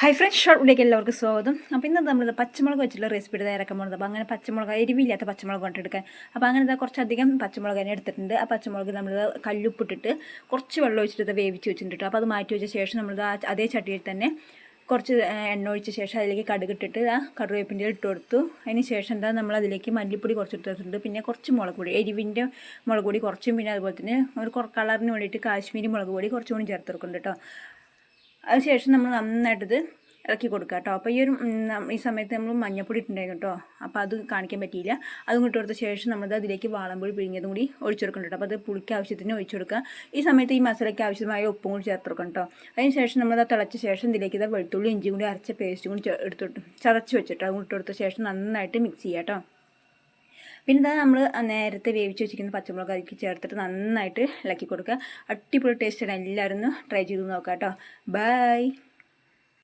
Hi friends ഷോർട്ടിലേക്ക് എല്ലാവർക്കും സ്വാഗതം. അപ്പോൾ ഇന്ന് നമ്മൾ പച്ചമുളക് വെച്ചിട്ടുള്ള റെസിപ്പി തയ്യാറാക്കാൻ പോകുന്നത് അപ്പോൾ അങ്ങനെ പച്ചമുളക് എരിവില്ലാത്ത പച്ചമുളക് കൊണ്ടെടുക്കാൻ. അപ്പോൾ അങ്ങനെ കുറച്ചധികം പച്ചമുളക് തന്നെ എടുത്തിട്ടുണ്ട്. ആ പച്ചമുളക് നമ്മൾ കല്ലുപ്പിട്ടിട്ട് കുറച്ച് വെള്ളം ഒഴിച്ചിട്ട് വേവിച്ച് വെച്ചിട്ടുണ്ട് അപ്പോൾ അത് മാറ്റി വെച്ച ശേഷം നമ്മൾ അതേ ചട്ടിയിൽ തന്നെ കുറച്ച് എണ്ണ ഒഴിച്ച ശേഷം അതിലേക്ക് കടുകിട്ടിട്ട് ആ കറിവേപ്പിന്റെ ഇട്ട് കൊടുത്തു. അതിന് ശേഷം എന്താ നമ്മൾ അതിലേക്ക് മല്ലിപ്പൊടി കുറച്ച് ഇട്ടിട്ടുണ്ട് പിന്നെ കുറച്ച് മുളക് പൊടി എരിവിന്റെ മുളക് പൊടി കുറച്ചും പിന്നെ അതുപോലെ തന്നെ ഒരു കളറിന് വേണ്ടിയിട്ട് കാശ്മീരി മുളക് പൊടി കുറച്ചും കൂടി ചേർത്ത് കൊടുക്കുന്നുണ്ട് കേട്ടോ അതിനുശേഷം നമ്മൾ നന്നായിട്ടിത് ഇളക്കി കൊടുക്കുക കേട്ടോ. അപ്പോൾ ഈ ഒരു ഈ സമയത്ത് നമ്മൾ മഞ്ഞപ്പൊടി ഇട്ടുണ്ടായിരുന്നു കേട്ടോ. അപ്പോൾ അത് കാണിക്കാൻ പറ്റിയില്ല. അതും ഇട്ട് കൊടുത്ത ശേഷം നമ്മൾ അതിലേക്ക് വാളമ്പൊടി പിഴിഞ്ഞതും കൂടി ഒഴിച്ചു കേട്ടോ. അപ്പോൾ അത് പുളിക്ക് ആവശ്യത്തിന് ഒഴിച്ചു കൊടുക്കുക. ഈ സമയത്ത് ഈ മസാലയ്ക്ക് ആവശ്യമായ ഉപ്പും കൂടി ചേർത്ത് കൊടുക്കണം കേട്ടോ. അതിന് ശേഷം നമ്മൾ അത് തിളച്ച ശേഷം ഇതിലേക്ക് ഇത് വെളുത്തുള്ളി ഇഞ്ചി കൂടി അരച്ച പേസ്റ്റും കൂടി എടുത്തിട്ട് ചതച്ച് വെച്ചിട്ട് അത് ഇട്ട് കൊടുത്ത ശേഷം നന്നായിട്ട് മിക്സ് ചെയ്യാം കേട്ടോ. പിന്നെ ഇതാ നമ്മൾ നേരത്തെ വേവിച്ച് വെച്ചിരിക്കുന്ന പച്ചമുളക് അതിലേക്ക് ചേർത്തിട്ട് നന്നായിട്ട് ഇളക്കി കൊടുക്കുക. അടിപൊളി ടേസ്റ്റാണ് എല്ലാവരും ട്രൈ ചെയ്ത് നോക്കാം കേട്ടോ ബൈ